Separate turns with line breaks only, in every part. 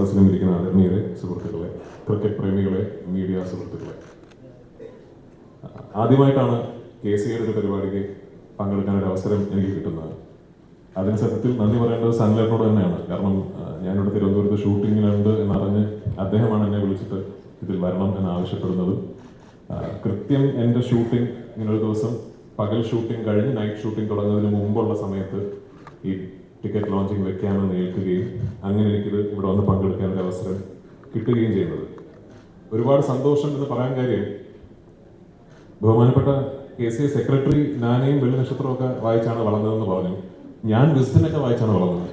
സദസ്സിലും ഇരിക്കുന്ന ആദരണീയരെ സുഹൃത്തുക്കളെ ക്രിക്കറ്റ് പ്രേമികളെ മീഡിയ സുഹൃത്തുക്കളെ. ആദ്യമായിട്ടാണ് കെ സി ഒരു പരിപാടിക്ക് പങ്കെടുക്കാൻ ഒരു അവസരം എനിക്ക് കിട്ടുന്നത്. അതിന് സത്യത്തിൽ നന്ദി പറയേണ്ടത് സൺലൈറ്റിനോട് തന്നെയാണ്. കാരണം ഞാനിവിടെ തിരുവനന്തപുരത്ത് ഷൂട്ടിങ്ങിലുണ്ട് എന്നറിഞ്ഞ് അദ്ദേഹമാണ് എന്നെ വിളിച്ചിട്ട് ഇതിൽ വരണം എന്ന് ആവശ്യപ്പെടുന്നത്. കൃത്യം എന്റെ ഷൂട്ടിംഗ് ഇങ്ങനൊരു ദിവസം പകൽ ഷൂട്ടിംഗ് കഴിഞ്ഞ് നൈറ്റ് ഷൂട്ടിംഗ് തുടങ്ങുന്നതിന് മുമ്പുള്ള സമയത്ത് ഈ ടിക്കറ്റ് ലോഞ്ചിങ് വെക്കാമെന്ന് ഏൽക്കുകയും അങ്ങനെ എനിക്കിത് ഇവിടെ വന്ന് പങ്കെടുക്കാൻ ഒരു അവസരം കിട്ടുകയും ചെയ്യുന്നത്. ഒരുപാട് സന്തോഷം എന്ന് പറയാൻ കാര്യം ബഹുമാനപ്പെട്ട കെ സി സെക്രട്ടറി നാനയും വെള്ളി നക്ഷത്രമൊക്കെ വായിച്ചാണ് വളർന്നതെന്ന് പറഞ്ഞു. ഞാൻ വിസ്റ്റനൊക്കെ വായിച്ചാണ് വളർന്നത്.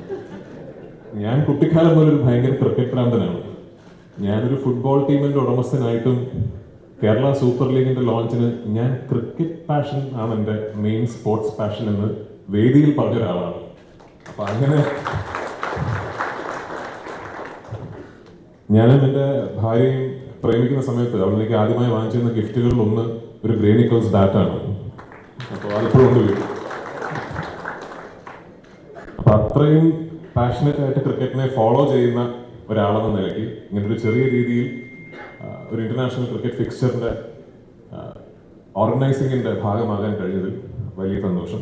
ഞാൻ കുട്ടിക്കാലം മുതൽ ഒരു ഭയങ്കര ക്രിക്കറ്റ് ഭ്രാന്തനാണ്. ഞാനൊരു ഫുട്ബോൾ ടീമിന്റെ ഉടമസ്ഥനായിട്ടും കേരള സൂപ്പർ ലീഗിന്റെ ലോഞ്ചിന് ഞാൻ ക്രിക്കറ്റ് പാഷൻ ആണ് എന്റെ മെയിൻ സ്പോർട്സ് പാഷൻ എന്ന് വേദിയിൽ പറഞ്ഞ ഒരാളാണ്. അപ്പൊ അങ്ങനെ ഞാനും എന്റെ ഭാര്യയും പ്രേമിക്കുന്ന സമയത്ത് അവൾ എനിക്ക് ആദ്യമായി വാങ്ങിച്ചിരുന്ന ഗിഫ്റ്റുകളിൽ ഒന്ന് ഒരു ഗ്രേനിക്കൽസ് ബാറ്റാണ് അപ്പോൾ അതിപ്പോഴും ഉണ്ട് വീട്ടിൽ. അപ്പൊ അത്രയും പാഷനറ്റ് ആയിട്ട് ക്രിക്കറ്റിനെ ഫോളോ ചെയ്യുന്ന ഒരാളെന്ന നിലയ്ക്ക് ഇങ്ങനെ ഒരു ചെറിയ രീതിയിൽ ഒരു ഇന്റർനാഷണൽ ക്രിക്കറ്റ് ഫിക്സ്ചറിന്റെ ഓർഗനൈസിങ്ങിന്റെ ഭാഗമാകാൻ കഴിഞ്ഞതിൽ വലിയ സന്തോഷം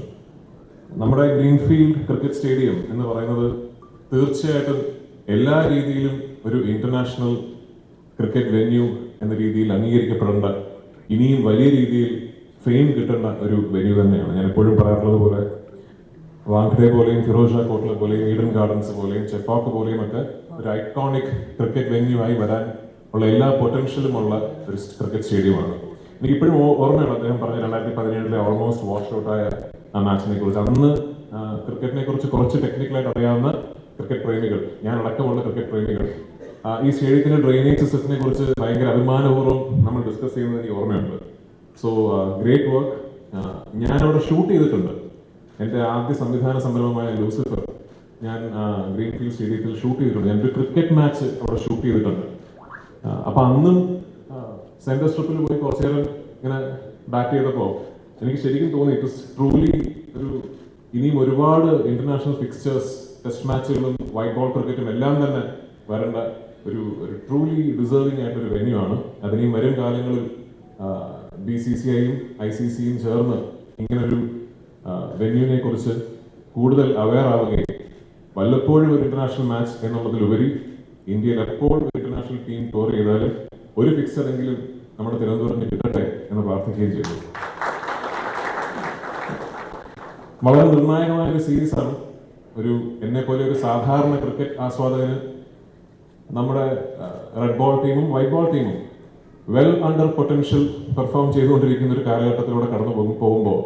നമ്മുടെ ഗ്രീൻഫീൽഡ് ക്രിക്കറ്റ് സ്റ്റേഡിയം എന്ന് പറയുന്നത് തീർച്ചയായിട്ടും എല്ലാ രീതിയിലും ഒരു ഇന്റർനാഷണൽ ക്രിക്കറ്റ് വെന്യൂ എന്ന രീതിയിൽ അംഗീകരിക്കപ്പെടേണ്ട ഇനിയും വലിയ രീതിയിൽ ഫെയിം കിട്ടേണ്ട ഒരു വെന്യൂ തന്നെയാണ്. ഞാൻ എപ്പോഴും പറയാറുള്ളത് പോലെ വാങ്ഡേ പോലെയും ഫിറോസ് ഷാ കോട്ട്ല പോലെയും ഈഡൻ ഗാർഡൻസ് പോലെയും ചെപ്പാക്ക് പോലെയും ഒക്കെ ഒരു ഐക്കോണിക് ക്രിക്കറ്റ് വെന്യൂ ആയി വരാൻ ഉള്ള എല്ലാ പൊട്ടൻഷ്യലും ഉള്ള ഒരു ക്രിക്കറ്റ് സ്റ്റേഡിയമാണ്. എനിക്ക് ഇപ്പോഴും ഓർമ്മയാണ് അദ്ദേഹം പറഞ്ഞ രണ്ടായിരത്തി പതിനേഴിലെ ഓൾമോസ്റ്റ് വാഷ് ഔട്ടായ ആ മാച്ചിനെ കുറിച്ച്. അന്ന് ക്രിക്കറ്റിനെ കുറിച്ച് കുറച്ച് ടെക്നിക്കലായിട്ട് അറിയാവുന്ന ക്രിക്കറ്റ് പ്രേമികൾ. ഞാൻ അടക്കമുള്ള ക്രിക്കറ്റ് പ്രേമികൾ. ഈ സ്റ്റേഡിയത്തിന്റെ ഡ്രെയിനേജ് സിസ്റ്റത്തിനെ കുറിച്ച് ഭയങ്കര അഭിമാനപൂർവം നമ്മൾ ഡിസ്കസ് ചെയ്യുന്നത് എനിക്ക് ഓർമ്മയുണ്ട്. സോ ഗ്രേറ്റ് വർക്ക് ഞാൻ അവിടെ ഷൂട്ട് ചെയ്തിട്ടുണ്ട്. എന്റെ ആദ്യ സംവിധാന സംരംഭമായ ലൂസിഫർ ഞാൻ ഗ്രീൻഫീൽഡ് സ്റ്റേഡിയത്തിൽ ഷൂട്ട് ചെയ്തിട്ടുണ്ട്. ഞാൻ ഒരു ക്രിക്കറ്റ് മാച്ച് അവിടെ ഷൂട്ട് ചെയ്തിട്ടുണ്ട്. അപ്പൊ അന്നും സെന്റർ സ്ട്രിപ്പിൽ പോയി കുറച്ചേരം ഇങ്ങനെ ബാറ്റ് ചെയ്തപ്പോൾ എനിക്ക് ശരിക്കും തോന്നി ഇറ്റ് ഇസ് ട്രൂലി ഒരു ഇനിയും ഒരുപാട് ഇന്റർനാഷണൽ ഫിക്സ്ചേഴ്സ് ടെസ്റ്റ് മാച്ചുകളും വൈറ്റ് ബോൾ ക്രിക്കറ്റും എല്ലാം തന്നെ വരേണ്ട ഒരു ഒരു ട്രൂലി ഡിസേർവിംഗ് ആയിട്ടൊരു വെന്യൂ ആണ്. അതിനെയും വരും കാലങ്ങളിൽ ബി സി സി ഐയും ഐ സി സിയും ചേർന്ന് ഇങ്ങനൊരു വെന്യൂവിനെ കുറിച്ച് കൂടുതൽ അവെയർ ആവുകയും വല്ലപ്പോഴും ഒരു ഇന്റർനാഷണൽ മാച്ച് എന്നുള്ളതിലുപരി ഇന്ത്യയിൽ എപ്പോൾ ഇന്റർനാഷണൽ ടീം ടൂർ ചെയ്താലും ഒരു ഫിക്സർ എങ്കിലും നമ്മുടെ തിരുവനന്തപുരത്ത് കിട്ടട്ടെ എന്ന് പ്രാർത്ഥിക്കുകയും ചെയ്തു. വളരെ നിർണായകമായ ഒരു സീരീസ് ആണ് ഒരു എന്നെ പോലെ ഒരു സാധാരണ ക്രിക്കറ്റ് ആസ്വാദകന് നമ്മുടെ റെഡ് ബോൾ ടീമും വൈറ്റ് ബോൾ ടീമും വെൽ അണ്ടർ പൊട്ടൻഷ്യൽ പെർഫോം ചെയ്തുകൊണ്ടിരിക്കുന്ന ഒരു കാലഘട്ടത്തിലൂടെ കടന്നു പോകും പോകുമ്പോൾ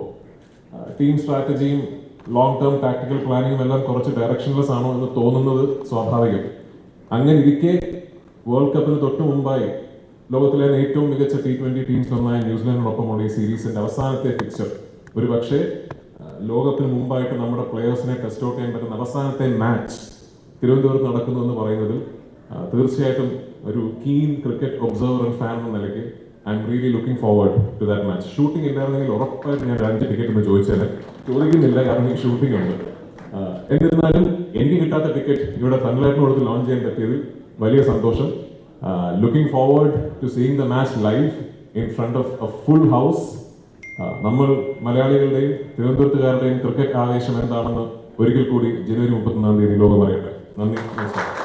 ടീം സ്ട്രാറ്റജിയും ലോങ് ടേം ടാക്ടിക്കൽ പ്ലാനിങ്ങും എല്ലാം കുറച്ച് ഡയറക്ഷൻലെസ് ആണോ എന്ന് തോന്നുന്നത് സ്വാഭാവികം. അങ്ങനെ ഇരിക്കെ വേൾഡ് കപ്പിന് തൊട്ട് മുമ്പായി ലോകത്തിലെ ഏറ്റവും മികച്ച ടി ട്വന്റി ഒന്നായ ന്യൂസിലാൻഡിനൊപ്പമുള്ള ഈ സീരീസിന്റെ അവസാനത്തെ ഫിക്സർ ഒരു പക്ഷേ ലോകത്തിന് മുമ്പായിട്ട് നമ്മുടെ പ്ലെയേഴ്സിനെ ടെസ്റ്റ് ഔട്ട് ചെയ്യാൻ പറ്റുന്ന അവസാനത്തെ മാച്ച് തിരുവനന്തപുരത്ത് നടക്കുന്നു എന്ന് പറയുന്നതിൽ തീർച്ചയായിട്ടും ഒരു keen cricket observer and fan എന്ന നിലയ്ക്ക് I'm really looking forward to that match shooting ഇല്ലായിരുന്നെങ്കിൽ ഉറപ്പായിട്ട് ഞാൻ അഞ്ച് ടിക്കറ്റ് എന്ന് ചോദിച്ചാൽ ചോദിക്കുന്നില്ല കാരണം എനിക്ക് ഷൂട്ടിംഗ് ഉണ്ട്. എന്നിരുന്നാലും എനിക്ക് കിട്ടാത്ത ടിക്കറ്റ് ഇവിടെ സൺലൈറ്റിന് കൊടുത്ത് ലോഞ്ച് ചെയ്യാൻ പറ്റിയതിൽ വലിയ സന്തോഷം. Looking forward to seeing the match live in front of a full house നമ്മൾ മലയാളികളുടെയും തിരുവനന്തപുരത്തുകാരുടെയും ക്രിക്കറ്റ് ആവേശം എന്താണെന്ന് ഒരിക്കൽ കൂടി ജനുവരി മുപ്പത്തൊന്നാം തീയതി ലോകം അറിയട്ടെ. നന്ദി നമസ്കാരം.